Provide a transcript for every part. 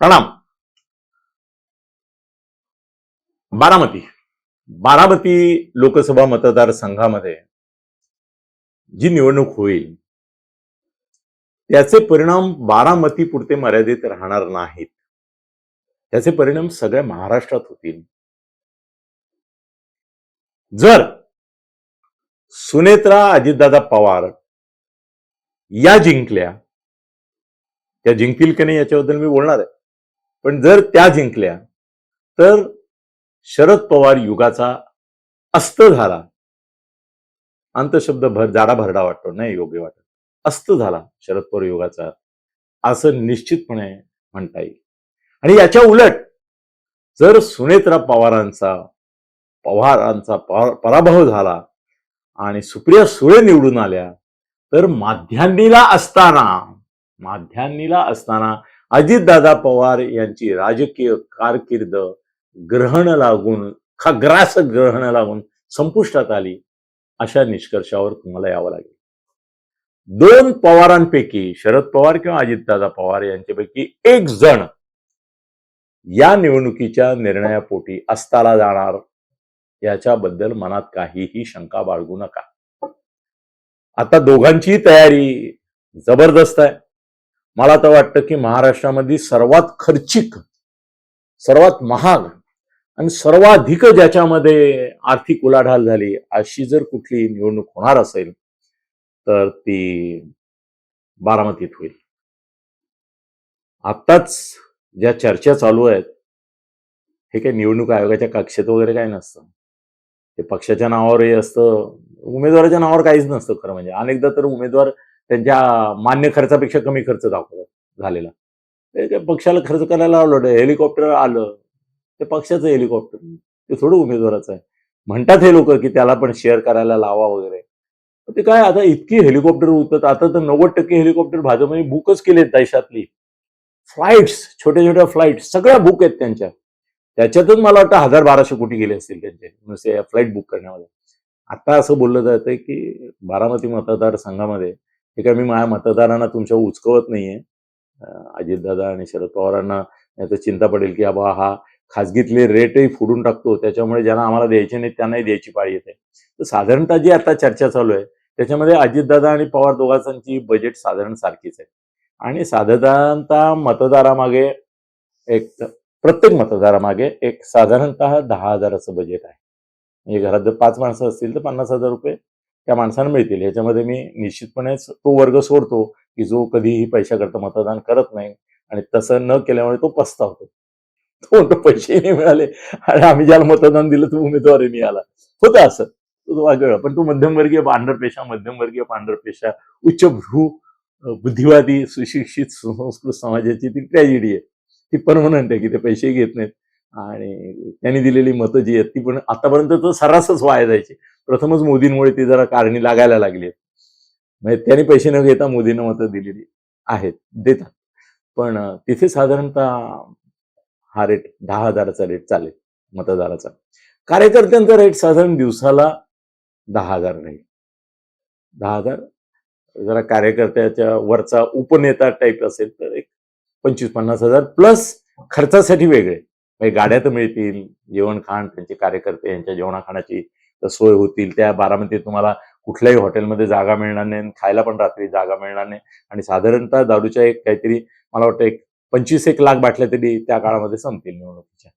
प्रणाम. बारामती. बारामती लोकसभा मतदारसंघामध्ये जी निवडणूक होईल त्याचे परिणाम बारामती पुरते मर्यादित राहणार नाहीत. त्याचे परिणाम सगळ्या महाराष्ट्रात होतील. जर सुनेत्रा अजितदादा पवार या जिंकल्या त्या जिंकतील की नाही याच्याबद्दल मी बोलणार आहे. पण जर त्या जिंकल्या तर शरद पवार युगाचा अस्त झाला. अंतशब्द भर जाडा भरडा वाटतो नाही योग्य वाटत. अस्त झाला शरद पवार युगाचा असं निश्चितपणे म्हणता येईल. आणि याच्या उलट जर सुनेत्रा पवारांचा पवारांचा पराभव झाला आणि सुप्रिया सुळे निवडून आल्या तर माध्यान्नीला असताना माध्यान्नीला असताना अजितदादा पवार यांची राजकीय कारकीर्द ग्रहण लागून खग्रास ग्रहण लागून संपुष्टात आली अशा निष्कर्षावर तुम्हाला यावं लागेल. दोन पवारांपैकी शरद पवार किंवा अजितदादा पवार यांच्यापैकी एक जण या निवडणुकीच्या निर्णयापोटी अस्ताला जाणार याच्याबद्दल मनात काहीही शंका बाळगू नका. आता दोघांची तयारी जबरदस्त आहे. मला तर वाटतं की महाराष्ट्रामध्ये सर्वात खर्चिक सर्वात महाग आणि सर्वाधिक ज्याच्यामध्ये आर्थिक उलाढाल झाली अशी जर कुठली निवडणूक होणार असेल तर ती बारामतीत होईल. आत्ताच ज्या चर्चा चालू आहेत हे काही निवडणूक आयोगाच्या कक्षेत वगैरे काही नसतं. ते पक्षाच्या नावावर हे असतं उमेदवाराच्या नावावर काहीच नसतं खरं म्हणजे. अनेकदा तर उमेदवार त्यांच्या मान्य खर्चापेक्षा कमी खर्च दाखवला झालेला. पक्षाला खर्च करायला लावलं हेलिकॉप्टर आलं ते पक्षाचं हेलिकॉप्टर ते थोडं उमेदवाराचं आहे. म्हणतात हे लोक की त्याला पण शेअर करायला लावा वगैरे. ते काय आता इतकी हेलिकॉप्टर उतरत आता तर नव्वद टक्के हेलिकॉप्टर भाजपने बुकच केलेत देशातली. फ्लाईट्स छोट्या छोट्या फ्लाईट सगळ्या बुक आहेत त्यांच्या. त्याच्यातच मला वाटतं हजार बाराशे कोटी गेले असतील त्यांचे नुसते फ्लाईट बुक करण्यामध्ये. आता असं बोललं जातं की बारामती मतदारसंघामध्ये हे काय मी माझ्या मतदारांना तुमच्या उचकवत नाहीये. अजितदादा आणि शरद पवारांना नाही तर चिंता पडेल की बाबा हा खाजगीतले रेटही फोडून टाकतो. त्याच्यामुळे ज्यांना आम्हाला द्यायचे नाही त्यांनाही द्यायची पाळी येते. तर साधारणतः जी आता चर्चा चालू आहे त्याच्यामध्ये अजितदादा आणि पवार दोघांची बजेट साधारण सारखीच आहे. आणि साधारणतः मतदारामागे एक प्रत्येक मतदारामागे एक साधारणतः दहा हजाराचं बजेट आहे. म्हणजे घरात जर पाच माणसं असतील तर पन्नास हजार रुपये त्या माणसांना मिळतील. याच्यामध्ये मी निश्चितपणेच तो वर्ग सोडतो की जो कधीही पैशाकरता मतदान करत नाही आणि तसं न केल्यामुळे तो पस्तावतो. तो म्हणतो पैसे नाही मिळाले आणि आम्ही ज्याला मतदान दिलं तो उमेदवारी नाही आला. होतं असं. तो वागळ पण तो मध्यमवर्गीय पांढरपेशा मध्यमवर्गीय पांढरपेशा उच्चभ्रू अं, बुद्धिवादी सुशिक्षित सुसंस्कृत समाजाची ती ट्रॅजेडी आहे. ती परमनंट आहे की ते पैसे घेत नाहीत. आणि त्यांनी दिलेली मतं जी आहेत ती पण आतापर्यंत तर सर्रासच वाया जायची. प्रथमच मोदींमुळे ती जरा कारणी लागायला लागली म्हणजे त्यांनी पैसे न घेता मोदींना मतं दिलेली आहेत देतात. पण तिथे साधारणतः हा रेट दहा हजाराचा रेट चालेल मतदाराचा कार्यकर्त्यांचा रेट साधारण दिवसाला दहा हजार राहील दहा हजार जरा कार्यकर्त्याच्या वरचा उपनेता टाईप असेल तर एक पंचवीस पन्नास हजार प्लस खर्चासाठी वेगळे. म्हणजे गाड्या तर मिळतील जेवण खाण त्यांचे कार्यकर्ते यांच्या जेवणा खाण्याची सोय होतील. त्या बारामतीत तुम्हाला कुठल्याही हॉटेलमध्ये जागा मिळणार नाही आणि खायला पण रात्री जागा मिळणार नाही. आणि साधारणतः दारूच्या एक काहीतरी मला वाटतं एक पंचवीस एक लाख बाटल्या तरी त्या काळामध्ये संपतील निवडणुकीच्या.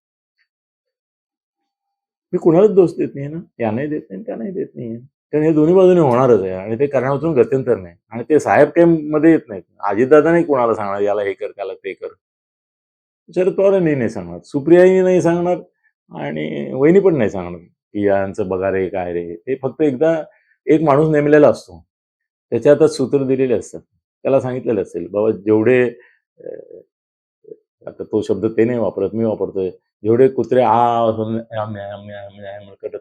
मी कुणालाच दोष देत नाही ना? यानाही देत नाही त्यानाही देत नाही. कारण हे दोन्ही बाजूने होणारच आहे आणि ते करण्यातून गत्यंतर नाही. आणि ते साहेब काही मध्ये येत नाहीत. अजितदादा नाही कुणाला सांगणार? याला हे कर त्याला ते कर. शरद पवारांनी नाही सांगणार. सुप्रियाही नाही सांगणार आणि वहिनी पण नाही सांगणार. की यांचं बघा रे काय रे. ते फक्त एकदा एक माणूस नेमलेला असतो. त्याच्या हातात सूत्र दिलेले असतात. त्याला सांगितलेलं असेल बाबा जेवढे आता तो शब्द ते नाही वापरत मी वापरतोय. जेवढे कुत्रे आ असून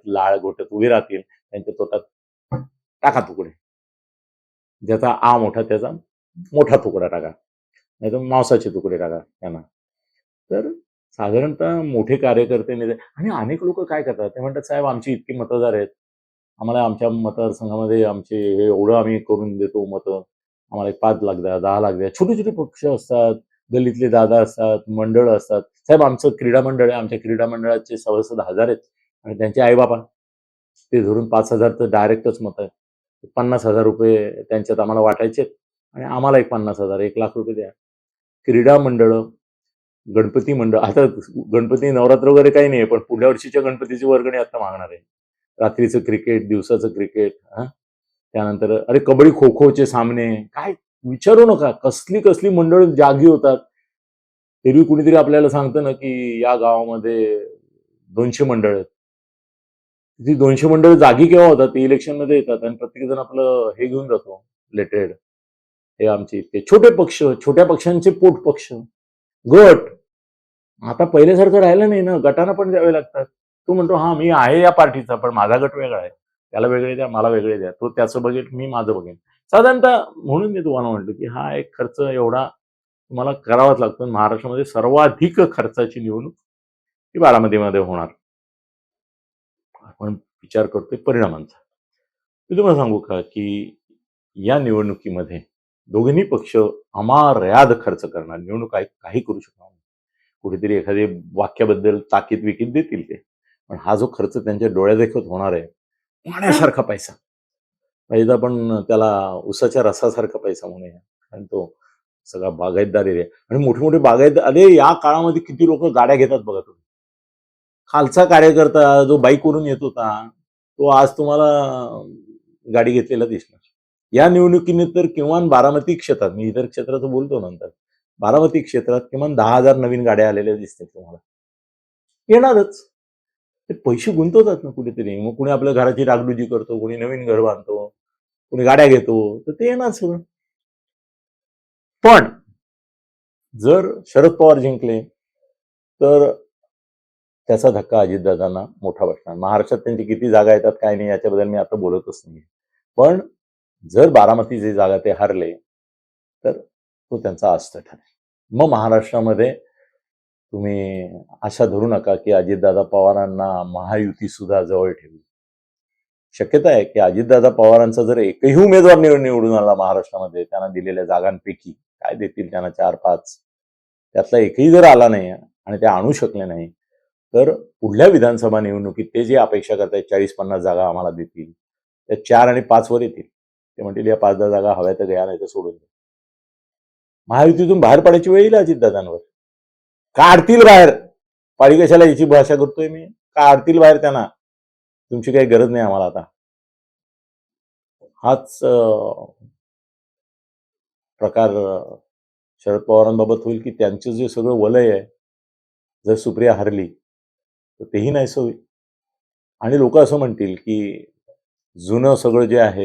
लाळ घोटत उभे राहतील त्यांच्या तोटात टाका तुकडे. ज्याचा आ मोठा त्याचा मोठा तुकडा टाका. नाही तर मांसाचे तुकडे टाका त्यांना. तर साधारणतः मोठे कार्यकर्ते नेते. आणि अनेक लोक काय करतात? ते म्हणतात साहेब आमची इतकी मतदार आहेत आम्हाला आमच्या मतदारसंघामध्ये आमचे हे एवढं आम्ही करून देतो मतं. आम्हाला एक पाच लाख द्या दहा लाख द्या. छोटे छोटे पक्ष असतात गल्लीतले दादा असतात मंडळ असतात. साहेब आमचं क्रीडा मंडळ आहे. आमच्या क्रीडा मंडळाचे सभासद हजार आहेत. आणि त्यांचे आईबापा ते धरून पाच हजार तर डायरेक्टच मत आहे पन्नास हजार रुपये त्यांच्यात आम्हाला वाटायचे आणि आम्हाला एक पन्नास हजार एक लाख रुपये द्या. क्रीडा मंडळ गणपती मंडळ आता गणपती नवरात्र वगैरे काही नाही पण पुढल्या वर्षीच्या गणपतीची वर्गणी आता मागणार आहे. रात्रीचं क्रिकेट दिवसाचं क्रिकेट हा? त्यानंतर अरे कबड्डी खो खोचे सामने काय? विचारू नका कसली कसली मंडळ जागी होतात. एरवी कुणीतरी आपल्याला सांगतं ना की या गावामध्ये दोनशे मंडळ आहेत. ती दोनशे मंडळ जागी केव्हा होतात? ते इलेक्शनमध्ये येतात आणि प्रत्येक जण आपलं हे घेऊन जातो लेटेड हे आमचे इतके छोटे पक्ष छोट्या पक्षांचे पोट पक्ष. गट आता पहिल्यासारखं राहिलं नाही ना गटांना पण द्यावे लागतात. तू म्हणतो हा मी आहे या पार्टीचा पण माझा गट वेगळा आहे. त्याला वेगळे द्या मला वेगळे द्या. तो त्याचं बघेल मी माझं बघेन साधारणतः म्हणून मी तुम्हाला म्हणतो की हा एक खर्च एवढा तुम्हाला करावाच लागतो. महाराष्ट्रामध्ये सर्वाधिक खर्चाची निवडणूक ही बारामतीमध्ये होणार. आपण विचार करतोय परिणामांचा. मी तुम्हाला सांगू का की या निवडणुकीमध्ये दोघांनी पक्ष अमारयाद खर्च करणार. निवडणूक काही काही करू शकणार नाही. कुठेतरी एखादे वाक्याबद्दल ताकीद विकीत देतील ते. पण हा जो खर्च त्यांच्या डोळ्यादेखत होणार आहे पाण्यासारखा पैसा. म्हणजे पाहिजे पण त्याला उसाच्या रसासारखा पैसा म्हणूया. कारण तो सगळा बागायतदार एरिया आणि मोठे मोठे बागायत अरे या काळामध्ये किती लोक गाड्या घेतात बघा तुम्ही. खालचा कार्यकर्ता जो बाईकवरून येत होता तो आज तुम्हाला गाडी घेतलेला दिसणार. या निवडणुकीने तर किमान बारामती क्षेत्रात मी इतर क्षेत्राचं बोलतो नंतर बारामती क्षेत्रात किमान दहा हजार नवीन गाड्या आलेल्या दिसतात तुम्हाला. येणारच. ते पैसे गुंतवतात ना कुठेतरी. मग कुणी आपल्या घराची डागडुजी करतो कुणी नवीन घर बांधतो कुणी गाड्या घेतो तर ते येणार सगळं. पण जर शरद पवार जिंकले तर त्याचा धक्का अजितदादांना मोठा बसणार. महाराष्ट्रात त्यांची किती जागा येतात काय नाही याच्याबद्दल मी आता बोलतच नाही पण जर बारामतीचे जागा ते हरले तर तो त्यांचा अस्त ठरेल. मग महाराष्ट्रामध्ये तुम्ही आशा धरू नका की अजितदादा पवारांना महायुती सुद्धा जवळ ठेवली. शक्यता आहे की अजितदादा पवारांचा जर एकही उमेदवार निवडून आला महाराष्ट्रामध्ये त्यांना दिलेल्या जागांपैकी काय देतील त्यांना चार पाच त्यातला एकही जर आला नाही आणि ते आणू शकले नाही तर पुढल्या विधानसभा निवडणुकीत ते जे अपेक्षा करतायत चाळीस पन्नास जागा आम्हाला देतील त्या चार आणि पाचवर येतील. ते म्हणतील या पाच दहा जागा हव्या तर घ्या नाही तर सोडून द्या. महायुतीतून बाहेर पडायची वेळ येईल अजितदादांवर काढतील बाहेर? पाळी कशाला याची भाषा करतोय मी. काढतील बाहेर त्यांना? तुमची काही गरज नाही आम्हाला आता. हाच प्रकार शरद पवारांबाबत होईल की त्यांचं जे सगळं वलय आहे जर सुप्रिया हरली तर तेही नाही सोय आणि लोक असं म्हणतील की जुनं सगळं जे आहे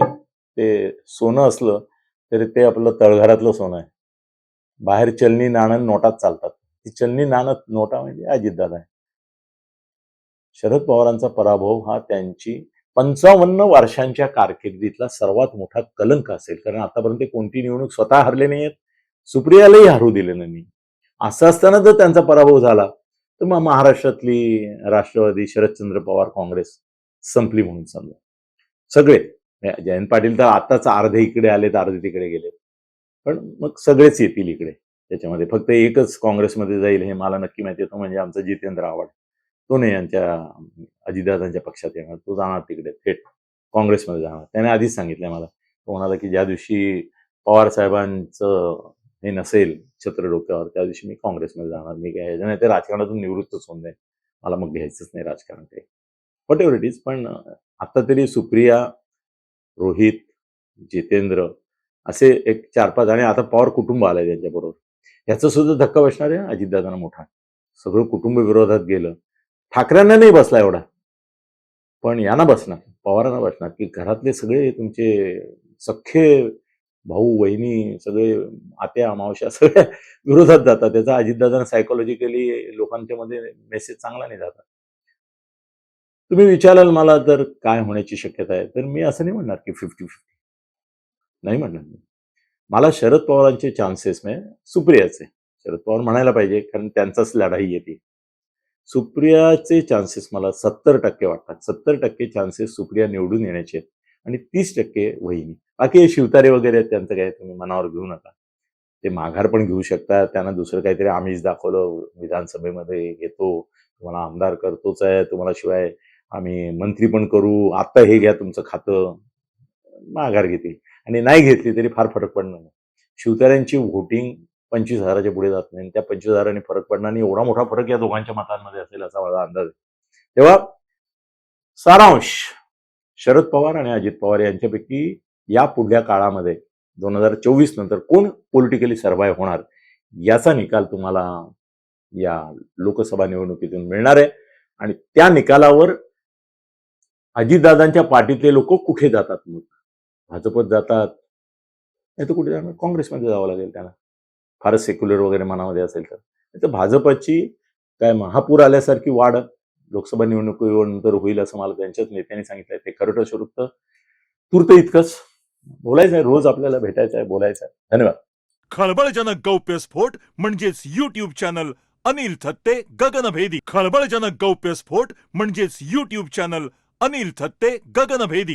ते सोनं असलं तरी ते आपलं तळघरातलं सोनं आहे. बाहेर चलनी नाणं नोटात चालतात. ती चलनी नाणं नोटा म्हणजे अजितदादा आहे. शरद पवारांचा पराभव हा त्यांची पंचावन्न वर्षांच्या कारकिर्दीतला सर्वात मोठा कलंक असेल. कारण आतापर्यंत कोणती निवडणूक स्वतः हरले नाहीयेत सुप्रियालाही हरू दिले नाही. असं असताना जर त्यांचा पराभव झाला तर मग महाराष्ट्रातली राष्ट्रवादी शरदचंद्र पवार काँग्रेस संपली म्हणून समजा सगळे जयंत पाटील तर आताच अर्धे इकडे आलेत तर अर्धे तिकडे गेले पण मग सगळेच येतील इकडे. त्याच्यामध्ये फक्त एकच काँग्रेसमध्ये जाईल हे मला नक्की माहिती आहे. म्हणजे आमचा जितेंद्र आव्हाड. तो नाही यांच्या अजितदादांच्या पक्षात येणार. तो जाणार तिकडे. थेट काँग्रेसमध्ये जाणार. त्याने आधीच सांगितलंय मला. तो म्हणाला की ज्या दिवशी पवार साहेबांचं हे नसेल छत्र डोक्यावर त्या दिवशी मी काँग्रेसमध्ये जाणार. मी काय नाही ते राजकारणातून निवृत्तच होऊन जाईल. मला मग घ्यायचंच नाही राजकारण काही. वॉट एव्हर इट इज पण आता तरी सुप्रिया रोहित जितेंद्र असे एक चार पाच आणि आता पवार कुटुंब आलंय त्यांच्याबरोबर. ह्याचं सुद्धा धक्का बसणार आहे अजितदादांना मोठा. सगळं कुटुंब विरोधात गेलं. ठाकरेंना नाही बसला एवढा. पण यांना बसणार. पवारांना बसणार. की घरातले सगळे तुमचे सख्खे भाऊ वहिनी सगळे आत्या मावश्या सगळ्या विरोधात जातात. त्याचा अजितदादांना सायकोलॉजिकली लोकांच्या मध्ये मेसेज चांगला नाही जातात तुम्ही विचाराल मला तर काय होण्याची शक्यता आहे. तर मी असं नाही म्हणणार की फिफ्टी फिफ्टी नाही म्हणणार मी. मला शरद पवारांचे चान्सेस म्हणजे सुप्रियाचे. शरद पवार म्हणायला पाहिजे कारण त्यांचाच लढाई येते सुप्रियाचे चान्सेस मला सत्तर टक्के वाटतात. सत्तर टक्के चान्सेस सुप्रिया निवडून येण्याचे आहेत. आणि तीस टक्के वहिनी. बाकी शिवतारे वगैरे आहेत त्यांचं काय तुम्ही मनावर घेऊ नका. ते माघार पण घेऊ शकता त्यांना दुसरं काहीतरी आम्हीच दाखवलं. विधानसभेमध्ये येतो तुम्हाला आमदार करतोच आहे. तुम्हाला शिवाय आम्ही मंत्री पण करू आत्ता हे घ्या तुमचं खातं. माघार घेतील. आणि नाही घेतली तरी फार फरक पडणार नाही. शिवतार्यांची व्होटिंग पंचवीस हजाराच्या पुढे जात नाही. आणि त्या पंचवीस हजारांनी फरक पडणार आणि एवढा मोठा फरक या दोघांच्या मतांमध्ये असेल असा माझा अंदाज आहे. तेव्हा सारांश शरद पवार आणि अजित पवार यांच्यापैकी या पुढल्या काळामध्ये दोन हजार चोवीस नंतर कोण पॉलिटिकली सर्वाईव्ह होणार याचा निकाल तुम्हाला या लोकसभा निवडणुकीतून मिळणार आहे. आणि त्या निकालावर अजितदादांच्या पाठीतले लोक कुठे जातात मग? भाजपत जातात. नाही तर कुठे जाणार? काँग्रेसमध्ये जावं लागेल त्यांना. फारच सेक्युलर वगैरे मनामध्ये असेल तर. तर भाजपची काय महापूर आल्यासारखी वाढ लोकसभा निवडणुकीनंतर होईल असं मला त्यांच्याच नेत्यांनी सांगितलंय ते खरं तर तूर्त इतकंच. बोलायचं आहे. रोज आपल्याला भेटायचं आहे बोलायचं आहे. धन्यवाद. खळबळजनक गौप्यस्फोट म्हणजेच युट्यूब चॅनल अनिल थत्ते गगनभेदी. खळबळजनक गौप्यस्फोट म्हणजेच युट्यूब चॅनल अनिल थत्ते गगनभेदी